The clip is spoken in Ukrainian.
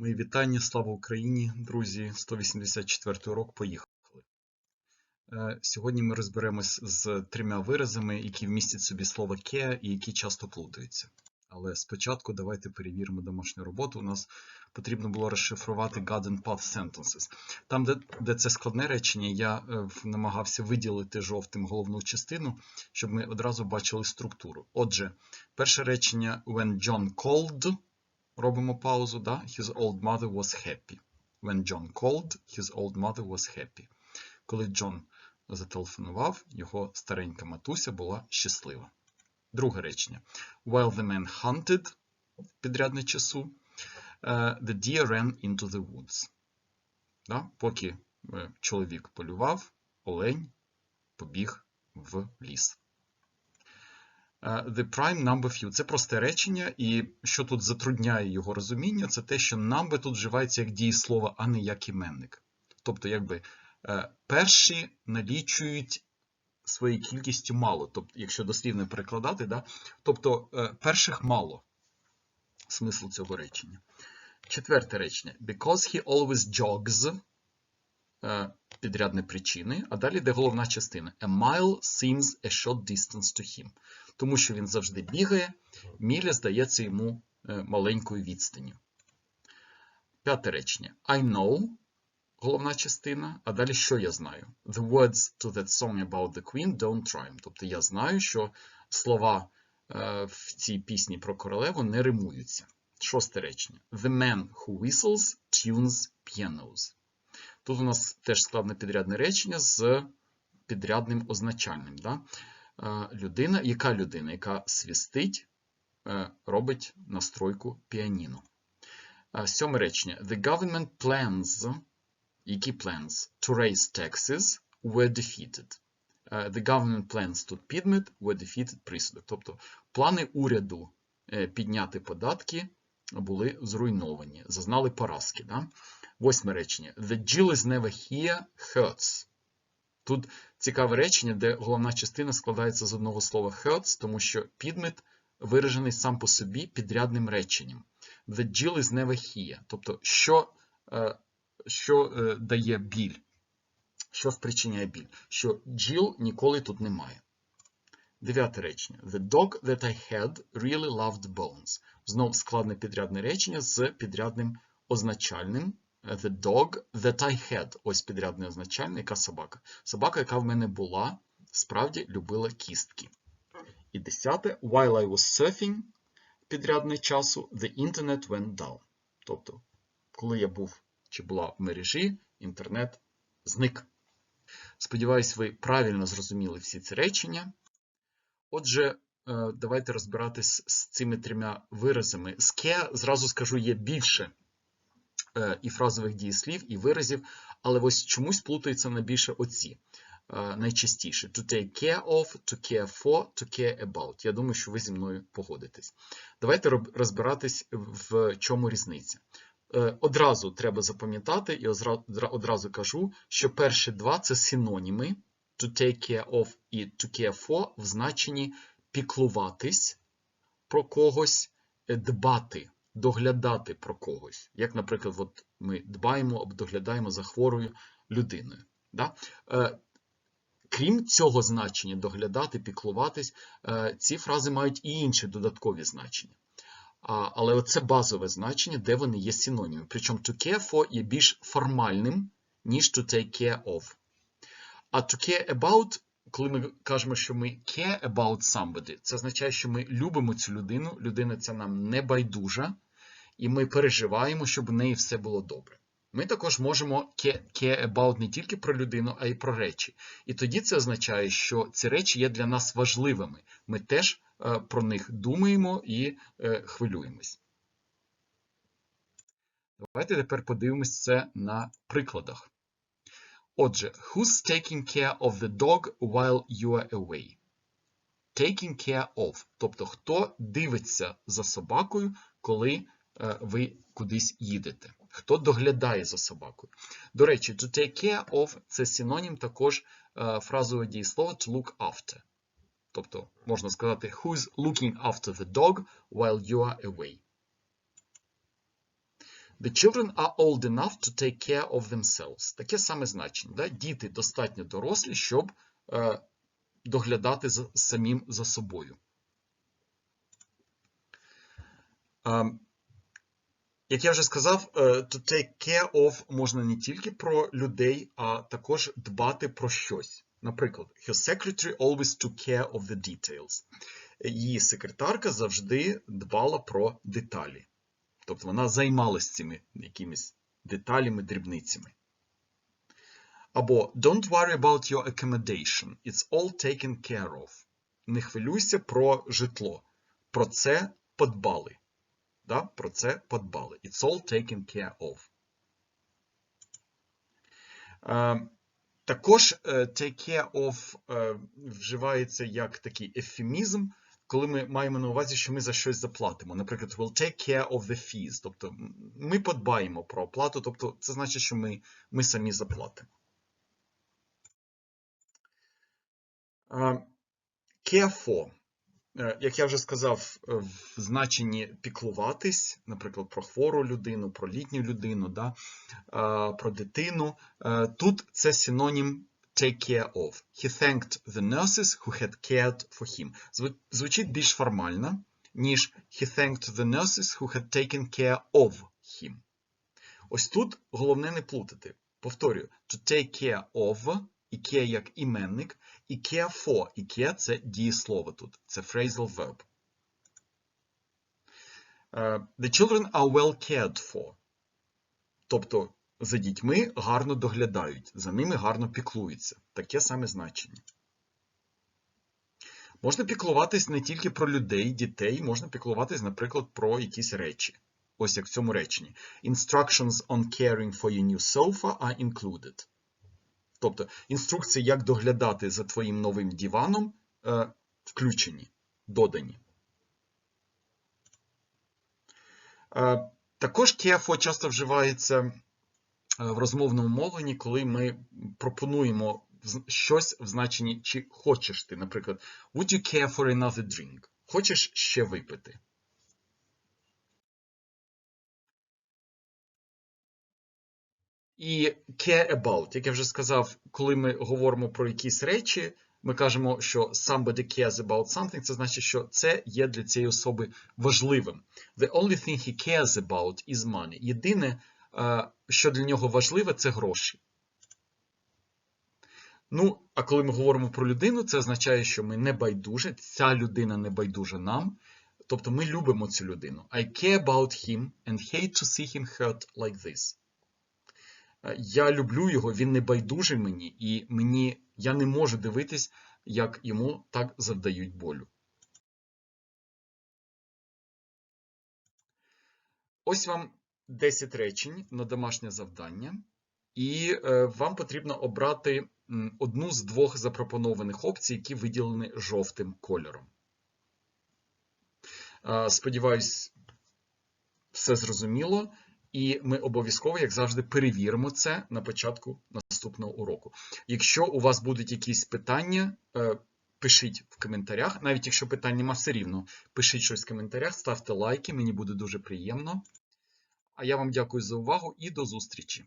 Мої вітання, слава Україні, друзі. 184 урок. Поїхали. Е, Сьогодні ми розберемось з трьома виразами, які вмістять собі слово care і які часто плутаються. Але спочатку давайте перевіримо домашню роботу. У нас потрібно було розшифрувати garden path sentences. Там, де, де це складне речення, я е, намагався виділити жовтим головну частину, щоб ми одразу бачили структуру. Отже, перше речення when John called, робимо паузу, да? his old mother was happy. When John called, his old mother was happy. Коли Джон зателефонував, його старенька матуся була щаслива. Друге речення. While the man hunted, підрядне часу, е, the deer ran into the woods. Да? Поки е, чоловік полював, олень побіг в ліс. Е, The prime number few – це просте речення, і що тут затрудняє його розуміння, це те, що number тут вживається як дієслово, а не як іменник. Тобто, якби е, перші налічують своєю кількістю мало, тобто, якщо дослівно перекладати, да? тобто е, перших мало смисл цього речення. Четверте речення. Because he always jogs, підрядне причини, а далі йде головна частина. A mile seems a short distance to him. Тому що він завжди бігає, міля здається йому е, маленькою відстанню. П'яте речення. I know, головна частина, а далі що я знаю? The words to that song about the queen don't rhyme. Тобто я знаю, що слова е, в цій пісні про королеву не римуються. Шосте речення. The man who whistles tunes pianos. Тут у нас теж складне підрядне речення з підрядним означальним. Да? Е, Людина, яка людина, яка свістить, е, робить настройку піаніно. Е, Сьоме речення. The government plans, які plans? To raise taxes were defeated. The government plans тут підмет, were defeated присудок. Тобто плани уряду підняти податки були зруйновані, зазнали поразки. Да? Восьме речення. The Jill is never here hurts. Тут цікаве речення, де головна частина складається з одного слова hurts, тому що підмет виражений сам по собі підрядним реченням. The Jill is never here. Тобто, що, е, що е, дає біль? Що спричиняє біль? Що Jill ніколи тут немає. Дев'яте речення. The dog that I had really loved bones. Знов складне підрядне речення з підрядним означальним. The dog that I had. Ось підрядне означальне, яка собака. Собака, яка в мене була, справді любила кістки. І десяте. While I was surfing, підрядне часу, the internet went down. Тобто, коли я був чи була в мережі, інтернет зник. Сподіваюсь, ви правильно зрозуміли всі ці речення. Отже, е, давайте розбиратись з цими трьома виразами. «care», зразу скажу, є більше і фразових дієслів, і виразів, але ось чомусь плутаються найбільше оці. е, Найчастіше to take care of, to care for, to care about. Я думаю, що ви зі мною погодитесь. Давайте розбиратись, в чому різниця. Е, Одразу треба запам'ятати, і одразу кажу, що перші два це синоніми to take care of і to care for в значенні піклуватись про когось, е, дбати, доглядати про когось. Як, наприклад, от ми дбаємо або доглядаємо за хворою людиною. Да? Е, Крім цього значення доглядати, піклуватись, е, ці фрази мають і інші додаткові значення. Але це базове значення, де вони є синонімами. Причому to care for є більш формальним, ніж to take care of. А to care about, коли ми кажемо, що ми care about somebody, це означає, що ми любимо цю людину, людина ця нам не байдужа, і ми переживаємо, щоб у неї все було добре. Ми також можемо care about не тільки про людину, а й про речі. І тоді це означає, що ці речі є для нас важливими. Ми теж е, про них думаємо і е, хвилюємось. Давайте тепер подивимось це на прикладах. Отже, who's taking care of the dog while you are away? Taking care of, тобто хто дивиться за собакою, коли е, ви кудись їдете. Хто доглядає за собакою. До речі, to take care of це синонім також е, фразового дієслова to look after. Тобто можна сказати who's looking after the dog while you are away. The children are old enough to take care of themselves. Таке саме значення. Да? Діти достатньо дорослі, щоб е, доглядати за, самим за собою. Е, як я вже сказав, е, to take care of можна не тільки про людей, а також дбати про щось. Наприклад, her secretary always took care of the details. Її секретарка завжди дбала про деталі. Тобто вона займалась цими якимись деталями, дрібницями. Або Don't worry about your accommodation. It's all taken care of. Не хвилюйся про житло. Про це подбали. Да? Про це подбали. It's all taken care of. Е, також е, take care of е, вживається як такий ефемізм, коли ми маємо на увазі, що ми за щось заплатимо. Наприклад, we'll take care of the fees. Тобто ми подбаємо про оплату, тобто це значить, що ми, ми самі заплатимо. Care for. Е, Як я вже сказав, е, в значенні піклуватись, наприклад, про хвору людину, про літню людину, да, е, про дитину. Тут це синонім take care of. He thanked the nurses who had cared for him. Звучить більш формально, ніж he thanked the nurses who had taken care of him. Ось тут головне не плутати. Повторюю, to take care of, і care як іменник, і care for, і care – це дієслово тут, це phrasal verb. Е, The children are well cared for. Тобто за дітьми гарно доглядають, за ними гарно піклуються. Таке саме значення. Можна піклуватись не тільки про людей, дітей, можна піклуватись, наприклад, про якісь речі. Ось як в цьому реченні. Instructions on caring for your new sofa are included. Тобто інструкції, як доглядати за твоїм новим диваном, е, включені, додані. Е, Також care for часто вживається в розмовному мовленні, коли ми пропонуємо щось в значенні чи хочеш ти, наприклад, Would you care for another drink? Хочеш ще випити? І care about, як я вже сказав, коли ми говоримо про якісь речі, ми кажемо, що somebody cares about something, це значить, що це є для цієї особи важливим. The only thing he cares about is money. Єдине, е, що для нього важливе, це гроші. Ну, а коли ми говоримо про людину, це означає, що ми не байдуже, ця людина не байдужа нам. Тобто ми любимо цю людину. I care about him and hate to see him hurt like this. Я люблю його, він не байдужий мені, і мені я не можу дивитись, як йому так завдають болю. Ось вам 10 речень на домашнє завдання, і е, вам потрібно обрати одну з двох запропонованих опцій, які виділені жовтим кольором. Е, Сподіваюсь, все зрозуміло. І ми обов'язково, як завжди, перевіримо це на початку наступного уроку. Якщо у вас будуть якісь питання, е, пишіть в коментарях. Навіть якщо питань нема, все рівно, пишіть щось в коментарях, ставте лайки, мені буде дуже приємно. А я вам дякую за увагу і до зустрічі!